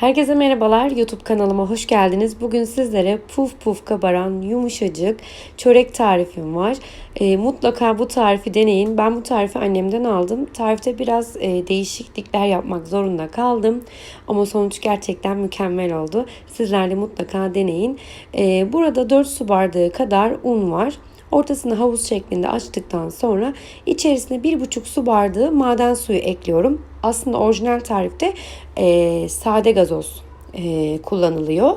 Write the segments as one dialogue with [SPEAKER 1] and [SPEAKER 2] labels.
[SPEAKER 1] Herkese merhabalar. YouTube kanalıma hoş geldiniz. Bugün sizlere puf puf kabaran yumuşacık çörek tarifim var. E, mutlaka bu tarifi deneyin. Ben bu tarifi annemden aldım. Tarifte biraz e, değişiklikler yapmak zorunda kaldım. Ama sonuç gerçekten mükemmel oldu. Sizler de mutlaka deneyin. E, burada 4 su bardağı kadar un var. Ortasını havuz şeklinde açtıktan sonra içerisine 1,5 su bardağı maden suyu ekliyorum. Aslında orijinal tarifte e, sade gazoz e, kullanılıyor.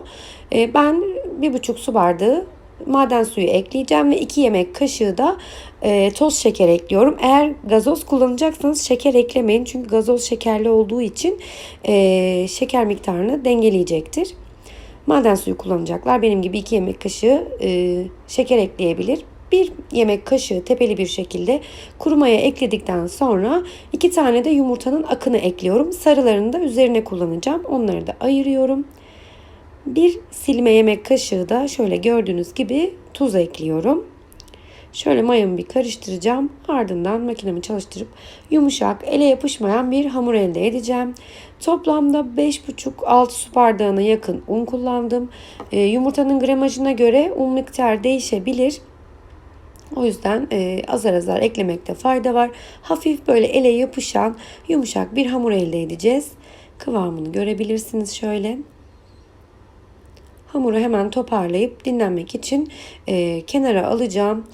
[SPEAKER 1] E, ben 1,5 su bardağı maden suyu ekleyeceğim ve 2 yemek kaşığı da e, toz şeker ekliyorum. Eğer gazoz kullanacaksanız şeker eklemeyin. Çünkü gazoz şekerli olduğu için e, şeker miktarını dengeleyecektir. Maden suyu kullanacaklar. Benim gibi 2 yemek kaşığı e, şeker ekleyebilir. Bir yemek kaşığı tepeli bir şekilde kuru maya ekledikten sonra iki tane de yumurtanın akını ekliyorum. Sarılarını da üzerine kullanacağım. Onları da ayırıyorum. Bir silme yemek kaşığı da şöyle gördüğünüz gibi tuz ekliyorum. Şöyle mayamı bir karıştıracağım. Ardından makinemi çalıştırıp yumuşak, ele yapışmayan bir hamur elde edeceğim. Toplamda 5,5-6 su bardağına yakın un kullandım. E, yumurtanın gramajına göre un miktarı değişebilir. O yüzden e, azar azar eklemekte fayda var. Hafif böyle ele yapışan yumuşak bir hamur elde edeceğiz. Kıvamını görebilirsiniz şöyle. Hamuru hemen toparlayıp dinlenmek için e, kenara alacağım.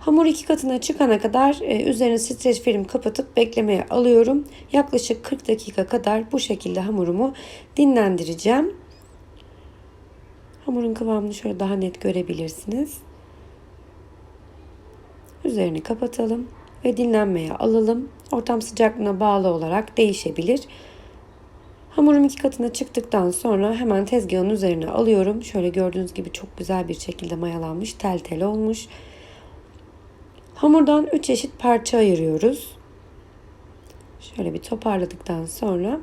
[SPEAKER 1] Hamur iki katına çıkana kadar e, üzerine streç film kapatıp beklemeye alıyorum. Yaklaşık 40 dakika kadar bu şekilde hamurumu dinlendireceğim. Hamurun kıvamını şöyle daha net görebilirsiniz. Üzerini kapatalım ve dinlenmeye alalım. Ortam sıcaklığına bağlı olarak değişebilir. Hamurum iki katına çıktıktan sonra hemen tezgahın üzerine alıyorum. Şöyle gördüğünüz gibi çok güzel bir şekilde mayalanmış, tel tel olmuş. Hamurdan 3 eşit parça ayırıyoruz. Şöyle bir toparladıktan sonra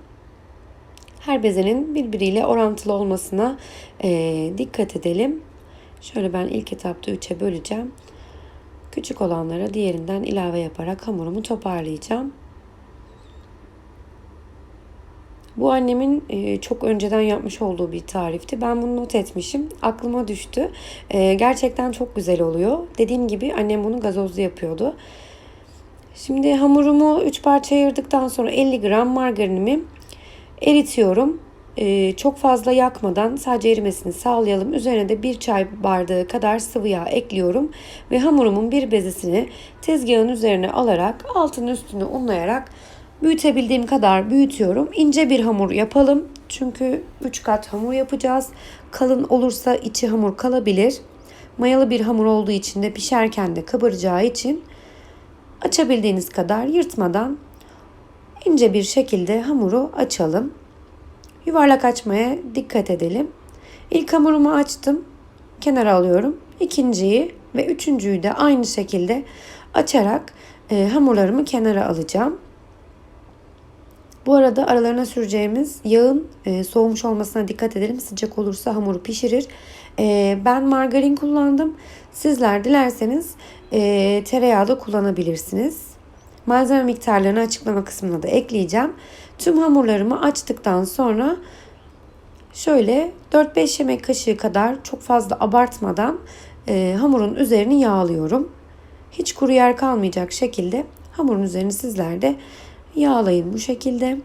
[SPEAKER 1] her bezenin birbiriyle orantılı olmasına e, dikkat edelim. Şöyle ben ilk etapta 3'e böleceğim. Küçük olanlara diğerinden ilave yaparak hamurumu toparlayacağım. Bu annemin e, çok önceden yapmış olduğu bir tarifti. Ben bunu not etmişim. Aklıma düştü. E, gerçekten çok güzel oluyor. Dediğim gibi annem bunu gazozlu yapıyordu. Şimdi hamurumu 3 parça ayırdıktan sonra 50 gram margarinimi eritiyorum. Ee, çok fazla yakmadan sadece erimesini sağlayalım. Üzerine de bir çay bardağı kadar sıvı yağ ekliyorum. Ve hamurumun bir bezesini tezgahın üzerine alarak altını üstünü unlayarak büyütebildiğim kadar büyütüyorum. İnce bir hamur yapalım. Çünkü 3 kat hamur yapacağız. Kalın olursa içi hamur kalabilir. Mayalı bir hamur olduğu için de pişerken de kabaracağı için açabildiğiniz kadar yırtmadan ince bir şekilde hamuru açalım. Yuvarlak açmaya dikkat edelim. İlk hamurumu açtım. Kenara alıyorum. İkinciyi ve üçüncüyü de aynı şekilde açarak e, hamurlarımı kenara alacağım. Bu arada aralarına süreceğimiz yağın e, soğumuş olmasına dikkat edelim. Sıcak olursa hamuru pişirir. E, ben margarin kullandım. Sizler dilerseniz e, tereyağı da kullanabilirsiniz. Malzeme miktarlarını açıklama kısmına da ekleyeceğim. Tüm hamurlarımı açtıktan sonra şöyle 4-5 yemek kaşığı kadar çok fazla abartmadan e, hamurun üzerini yağlıyorum. Hiç kuru yer kalmayacak şekilde hamurun üzerini sizler de yağlayın bu şekilde.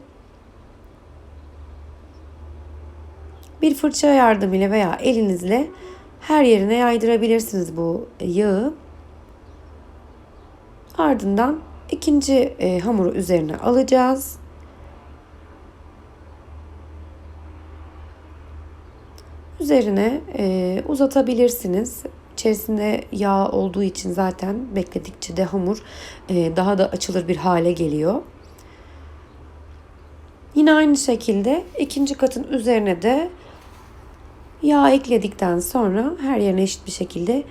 [SPEAKER 1] Bir fırça yardımıyla veya elinizle her yerine yaydırabilirsiniz bu yağı. Ardından ikinci e, hamuru üzerine alacağız. Üzerine e, uzatabilirsiniz. İçerisinde yağ olduğu için zaten bekledikçe de hamur e, daha da açılır bir hale geliyor. Yine aynı şekilde ikinci katın üzerine de yağ ekledikten sonra her yerine eşit bir şekilde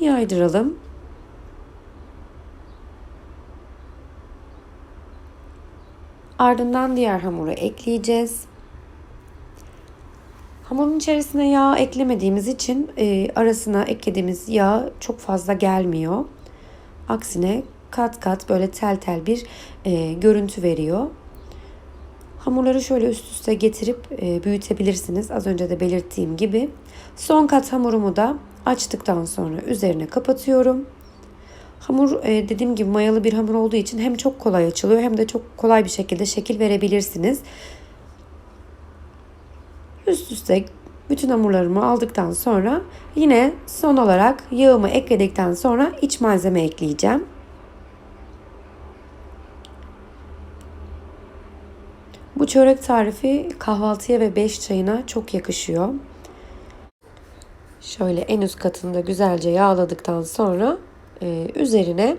[SPEAKER 1] yaydıralım. Ardından diğer hamuru ekleyeceğiz. Hamurun içerisine yağ eklemediğimiz için e, arasına eklediğimiz yağ çok fazla gelmiyor. Aksine kat kat böyle tel tel bir e, görüntü veriyor. Hamurları şöyle üst üste getirip e, büyütebilirsiniz. Az önce de belirttiğim gibi. Son kat hamurumu da açtıktan sonra üzerine kapatıyorum. Hamur e, dediğim gibi mayalı bir hamur olduğu için hem çok kolay açılıyor hem de çok kolay bir şekilde şekil verebilirsiniz. Üst üste bütün hamurlarımı aldıktan sonra yine son olarak yağımı ekledikten sonra iç malzeme ekleyeceğim. Bu çörek tarifi kahvaltıya ve 5 çayına çok yakışıyor. Şöyle en üst katını da güzelce yağladıktan sonra e, üzerine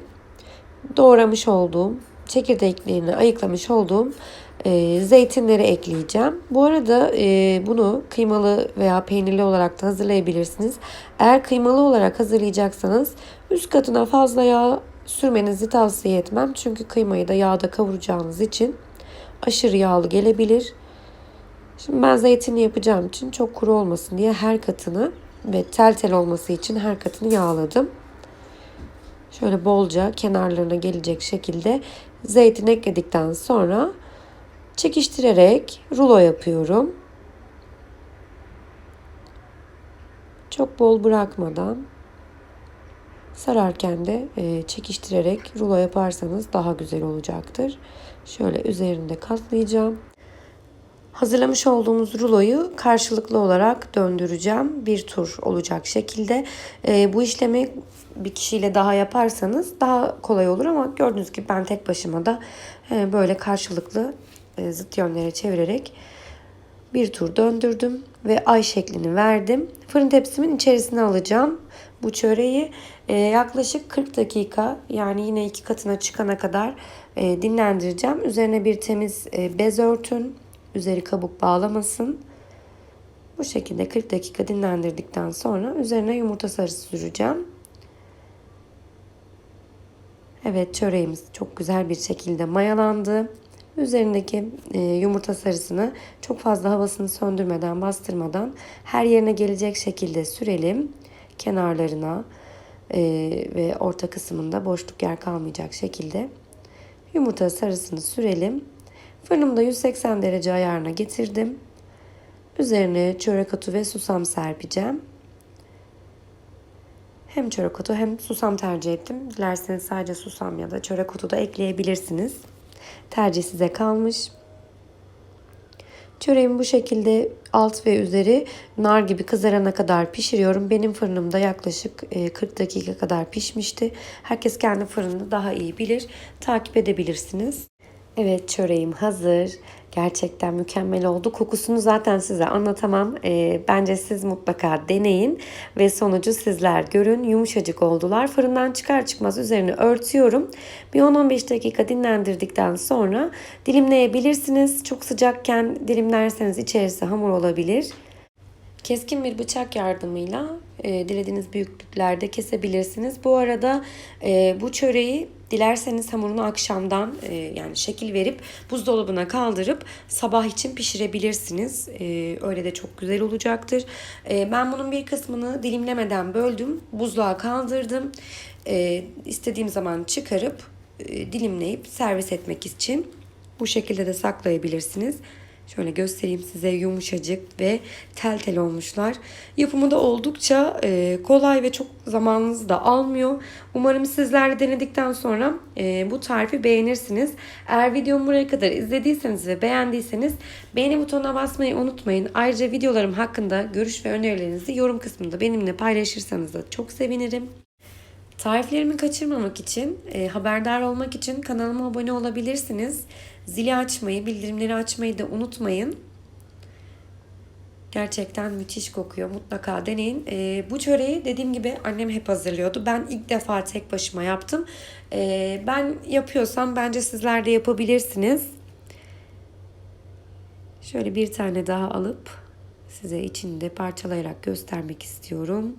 [SPEAKER 1] doğramış olduğum çekirdeklerini ayıklamış olduğum e, zeytinleri ekleyeceğim. Bu arada e, bunu kıymalı veya peynirli olarak da hazırlayabilirsiniz. Eğer kıymalı olarak hazırlayacaksanız üst katına fazla yağ sürmenizi tavsiye etmem. Çünkü kıymayı da yağda kavuracağınız için aşırı yağlı gelebilir. Şimdi ben zeytini yapacağım için çok kuru olmasın diye her katını ve tel tel olması için her katını yağladım. Şöyle bolca kenarlarına gelecek şekilde zeytin ekledikten sonra çekiştirerek rulo yapıyorum. Çok bol bırakmadan sararken de e, çekiştirerek rulo yaparsanız daha güzel olacaktır. Şöyle üzerinde katlayacağım. Hazırlamış olduğumuz ruloyu karşılıklı olarak döndüreceğim. Bir tur olacak şekilde. E, bu işlemi bir kişiyle daha yaparsanız daha kolay olur ama gördüğünüz gibi ben tek başıma da e, böyle karşılıklı e, zıt yönlere çevirerek bir tur döndürdüm ve ay şeklini verdim. Fırın tepsimin içerisine alacağım bu çöreği. E, yaklaşık 40 dakika yani yine iki katına çıkana kadar e, dinlendireceğim. Üzerine bir temiz e, bez örtün. Üzeri kabuk bağlamasın. Bu şekilde 40 dakika dinlendirdikten sonra üzerine yumurta sarısı süreceğim. Evet çöreğimiz çok güzel bir şekilde mayalandı. Üzerindeki e, yumurta sarısını çok fazla havasını söndürmeden, bastırmadan her yerine gelecek şekilde sürelim. Kenarlarına e, ve orta kısmında boşluk yer kalmayacak şekilde yumurta sarısını sürelim. Fırınımda 180 derece ayarına getirdim. Üzerine çörek otu ve susam serpeceğim. Hem çörek otu hem susam tercih ettim. Dilerseniz sadece susam ya da çörek otu da ekleyebilirsiniz. Tercih size kalmış. Çöreğimi bu şekilde alt ve üzeri nar gibi kızarana kadar pişiriyorum. Benim fırınımda yaklaşık 40 dakika kadar pişmişti. Herkes kendi fırını daha iyi bilir. Takip edebilirsiniz. Evet çöreğim hazır. Gerçekten mükemmel oldu. Kokusunu zaten size anlatamam. E, bence siz mutlaka deneyin ve sonucu sizler görün. Yumuşacık oldular. Fırından çıkar çıkmaz üzerine örtüyorum. Bir 10-15 dakika dinlendirdikten sonra dilimleyebilirsiniz. Çok sıcakken dilimlerseniz içerisi hamur olabilir. Keskin bir bıçak yardımıyla e, dilediğiniz büyüklüklerde kesebilirsiniz. Bu arada e, bu çöreği dilerseniz hamurunu akşamdan e, yani şekil verip buzdolabına kaldırıp sabah için pişirebilirsiniz. E, öyle de çok güzel olacaktır. E, ben bunun bir kısmını dilimlemeden böldüm. Buzluğa kaldırdım. E, istediğim zaman çıkarıp e, dilimleyip servis etmek için bu şekilde de saklayabilirsiniz. Şöyle göstereyim size yumuşacık ve tel tel olmuşlar. Yapımı da oldukça e, kolay ve çok zamanınızı da almıyor. Umarım sizler de denedikten sonra e, bu tarifi beğenirsiniz. Eğer videomu buraya kadar izlediyseniz ve beğendiyseniz beğeni butonuna basmayı unutmayın. Ayrıca videolarım hakkında görüş ve önerilerinizi yorum kısmında benimle paylaşırsanız da çok sevinirim. Tariflerimi kaçırmamak için, e, haberdar olmak için kanalıma abone olabilirsiniz. Zili açmayı, bildirimleri açmayı da unutmayın. Gerçekten müthiş kokuyor. Mutlaka deneyin. E, bu çöreği dediğim gibi annem hep hazırlıyordu. Ben ilk defa tek başıma yaptım. E, ben yapıyorsam bence sizler de yapabilirsiniz. Şöyle bir tane daha alıp size içinde parçalayarak göstermek istiyorum.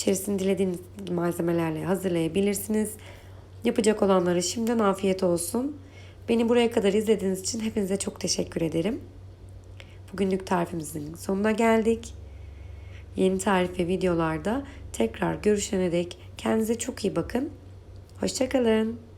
[SPEAKER 1] İçerisini dilediğiniz malzemelerle hazırlayabilirsiniz. Yapacak olanlara şimdiden afiyet olsun. Beni buraya kadar izlediğiniz için hepinize çok teşekkür ederim. Bugünlük tarifimizin sonuna geldik. Yeni tarif ve videolarda tekrar görüşene dek kendinize çok iyi bakın. Hoşçakalın.